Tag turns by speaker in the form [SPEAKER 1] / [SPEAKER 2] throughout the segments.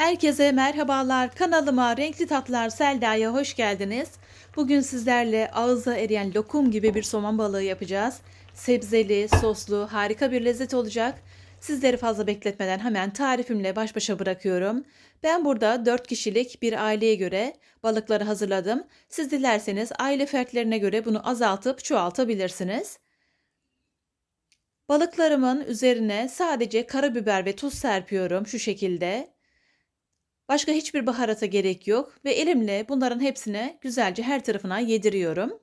[SPEAKER 1] Herkese merhabalar. Kanalıma Renkli Tatlar Selda'ya hoş geldiniz. Bugün sizlerle ağızda eriyen lokum gibi bir somon balığı yapacağız. Sebzeli, soslu, harika bir lezzet olacak. Sizleri fazla bekletmeden hemen tarifimle baş başa bırakıyorum. Ben burada 4 kişilik bir aileye göre balıkları hazırladım. Siz dilerseniz aile fertlerine göre bunu azaltıp çoğaltabilirsiniz. Balıklarımın üzerine sadece karabiber ve tuz serpiyorum şu şekilde. Başka hiçbir baharata gerek yok ve elimle bunların hepsini güzelce her tarafına yediriyorum.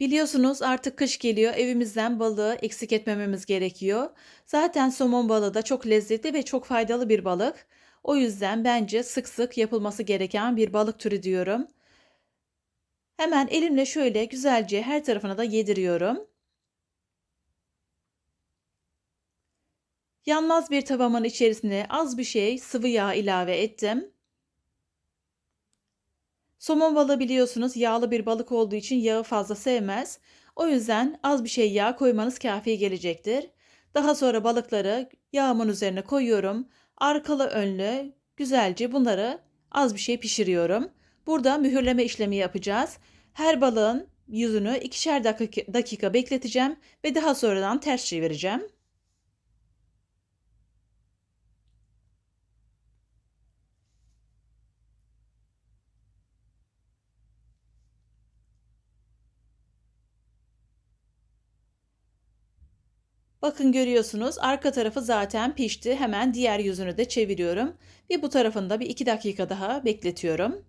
[SPEAKER 1] Biliyorsunuz artık kış geliyor. Evimizden balığı eksik etmememiz gerekiyor. Zaten somon balığı da çok lezzetli ve çok faydalı bir balık. O yüzden bence sık sık yapılması gereken bir balık türü diyorum. Hemen elimle şöyle güzelce her tarafına da yediriyorum. Yanmaz bir tavamın içerisine az bir şey sıvı yağ ilave ettim. Somon balığı biliyorsunuz yağlı bir balık olduğu için yağı fazla sevmez. O yüzden az bir şey yağ koymanız kafi gelecektir. Daha sonra balıkları yağımın üzerine koyuyorum. Arkalı önlü güzelce bunları az bir şey pişiriyorum. Burada mühürleme işlemi yapacağız. Her balığın yüzünü ikişer dakika, bekleteceğim ve daha sonradan ters çevireceğim. Bakın görüyorsunuz arka tarafı zaten pişti. Hemen diğer yüzünü de çeviriyorum. Ve bu tarafında bir iki dakika daha bekletiyorum.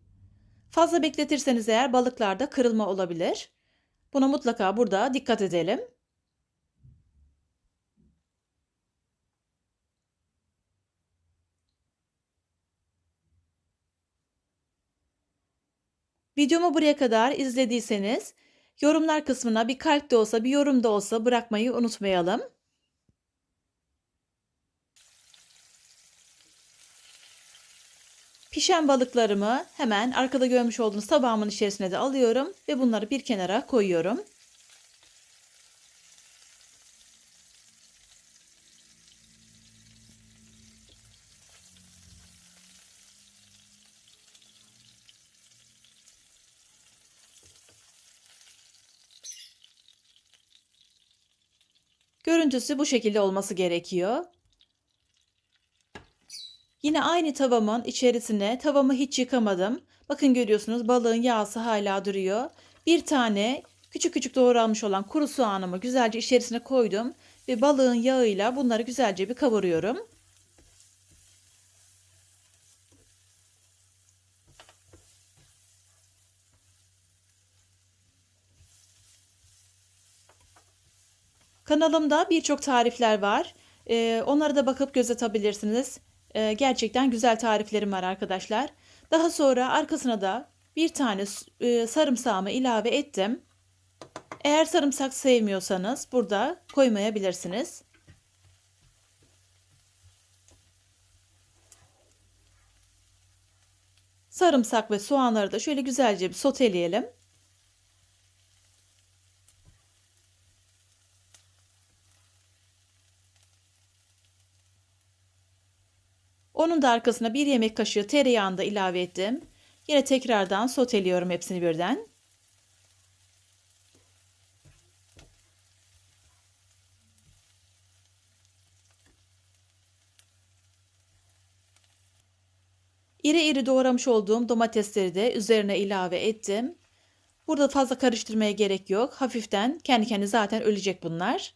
[SPEAKER 1] Fazla bekletirseniz eğer balıklarda kırılma olabilir. Buna mutlaka burada dikkat edelim. Videomu buraya kadar izlediyseniz yorumlar kısmına bir kalp de olsa bir yorum da olsa bırakmayı unutmayalım. Pişen balıklarımı hemen arkada görmüş olduğunuz tabağımın içerisine de alıyorum ve bunları bir kenara koyuyorum. Görüntüsü bu şekilde olması gerekiyor. Yine aynı tavamın içerisine tavamı hiç yıkamadım. Bakın görüyorsunuz balığın yağısı hala duruyor. Bir tane küçük küçük doğranmış olan kuru soğanımı güzelce içerisine koydum. Ve balığın yağıyla bunları güzelce bir kavuruyorum. Kanalımda birçok tarifler var. Ee, onlara da bakıp göz atabilirsiniz. Ee, gerçekten güzel tariflerim var arkadaşlar. Daha sonra arkasına da bir tane e, sarımsağımı ilave ettim. Eğer sarımsak sevmiyorsanız burada koymayabilirsiniz. Sarımsak ve soğanları da şöyle güzelce bir soteleyelim. Onun da arkasına bir yemek kaşığı tereyağını da ilave ettim. Yine tekrardan soteliyorum hepsini birden. İri iri doğramış olduğum domatesleri de üzerine ilave ettim. Burada fazla karıştırmaya gerek yok. Hafiften kendi kendine zaten ölecek bunlar.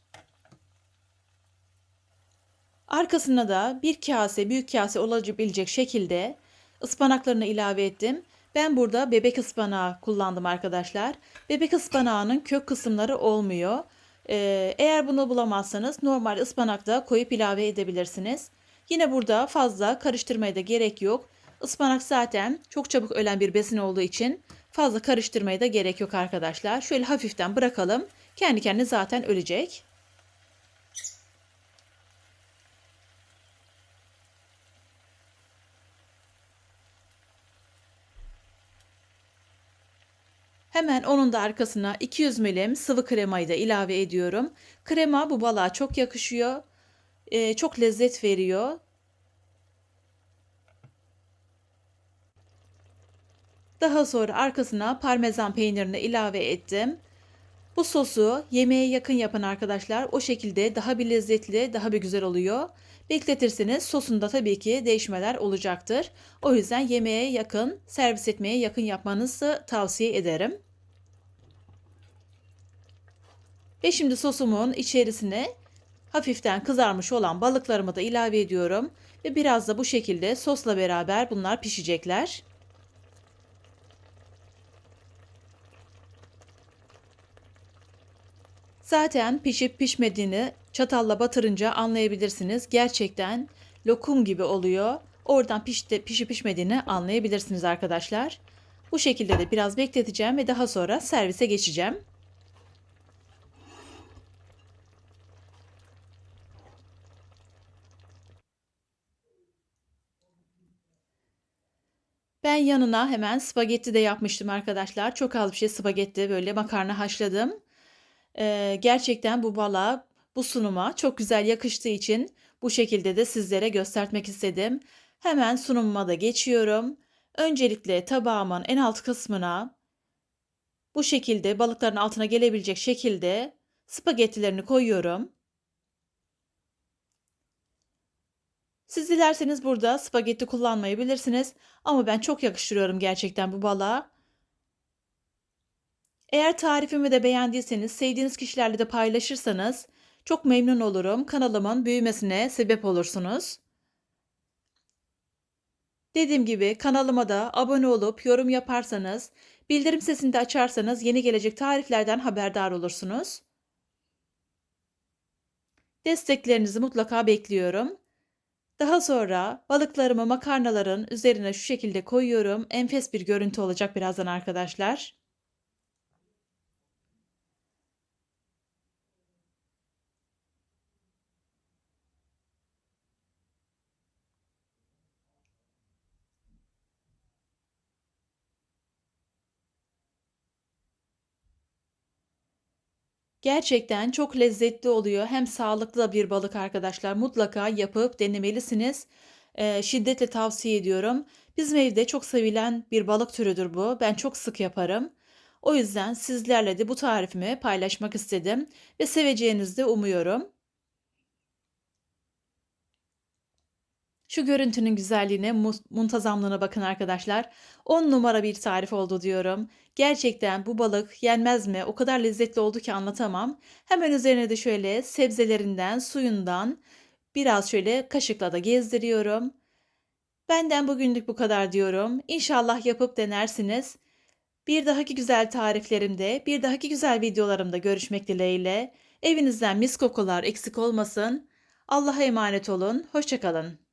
[SPEAKER 1] Arkasına da bir kase, büyük kase olabilecek şekilde ıspanaklarını ilave ettim. Ben burada bebek ıspanağı kullandım arkadaşlar. Bebek ıspanağının kök kısımları olmuyor. Ee, eğer bunu bulamazsanız normal ıspanak da koyup ilave edebilirsiniz. Yine burada fazla karıştırmaya da gerek yok. Ispanak zaten çok çabuk ölen bir besin olduğu için fazla karıştırmaya da gerek yok arkadaşlar. Şöyle hafiften bırakalım. Kendi kendine zaten ölecek. Hemen onun da arkasına 200 milim sıvı kremayı da ilave ediyorum. Krema bu balığa çok yakışıyor. Ee, çok lezzet veriyor. Daha sonra arkasına parmesan peynirini ilave ettim. Bu sosu yemeğe yakın yapın arkadaşlar. O şekilde daha bir lezzetli, daha bir güzel oluyor. Bekletirseniz sosunda tabii ki değişmeler olacaktır. O yüzden yemeğe yakın, servis etmeye yakın yapmanızı tavsiye ederim. Ve şimdi sosumun içerisine hafiften kızarmış olan balıklarımı da ilave ediyorum. Ve biraz da bu şekilde sosla beraber bunlar pişecekler. Zaten pişip pişmediğini çatalla batırınca anlayabilirsiniz. Gerçekten lokum gibi oluyor. Oradan pişti, pişip pişmediğini anlayabilirsiniz arkadaşlar. Bu şekilde de biraz bekleteceğim ve daha sonra servise geçeceğim. Yanına hemen spagetti de yapmıştım arkadaşlar. Çok az bir şey spagetti böyle makarna haşladım. Ee, gerçekten bu balığa, bu sunuma çok güzel yakıştığı için bu şekilde de sizlere göstermek istedim. Hemen sunumuma da geçiyorum. Öncelikle tabağımın en alt kısmına bu şekilde balıkların altına gelebilecek şekilde spagettilerini koyuyorum. Siz dilerseniz burada spagetti kullanmayabilirsiniz ama ben çok yakıştırıyorum gerçekten bu balığa. Eğer tarifimi de beğendiyseniz, sevdiğiniz kişilerle de paylaşırsanız çok memnun olurum. Kanalımın büyümesine sebep olursunuz. Dediğim gibi kanalıma da abone olup yorum yaparsanız, bildirim sesini de açarsanız yeni gelecek tariflerden haberdar olursunuz. Desteklerinizi mutlaka bekliyorum. Daha sonra balıklarımı makarnaların üzerine şu şekilde koyuyorum. Enfes bir görüntü olacak birazdan arkadaşlar. Gerçekten çok lezzetli oluyor. Hem sağlıklı da bir balık arkadaşlar. Mutlaka yapıp denemelisiniz. Eee, şiddetle tavsiye ediyorum. Bizim evde çok sevilen bir balık türüdür bu. Ben çok sık yaparım. O yüzden sizlerle de bu tarifimi paylaşmak istedim ve seveceğinizi de umuyorum. Şu görüntünün güzelliğine, muntazamlığına bakın arkadaşlar. 10 numara bir tarif oldu diyorum. Gerçekten bu balık yenmez mi? O kadar lezzetli oldu ki anlatamam. Hemen üzerine de şöyle sebzelerinden, suyundan biraz şöyle kaşıkla da gezdiriyorum. Benden bugünlük bu kadar diyorum. İnşallah yapıp denersiniz. Bir dahaki güzel tariflerimde, bir dahaki güzel videolarımda görüşmek dileğiyle. Evinizden mis kokular eksik olmasın. Allah'a emanet olun. Hoşçakalın.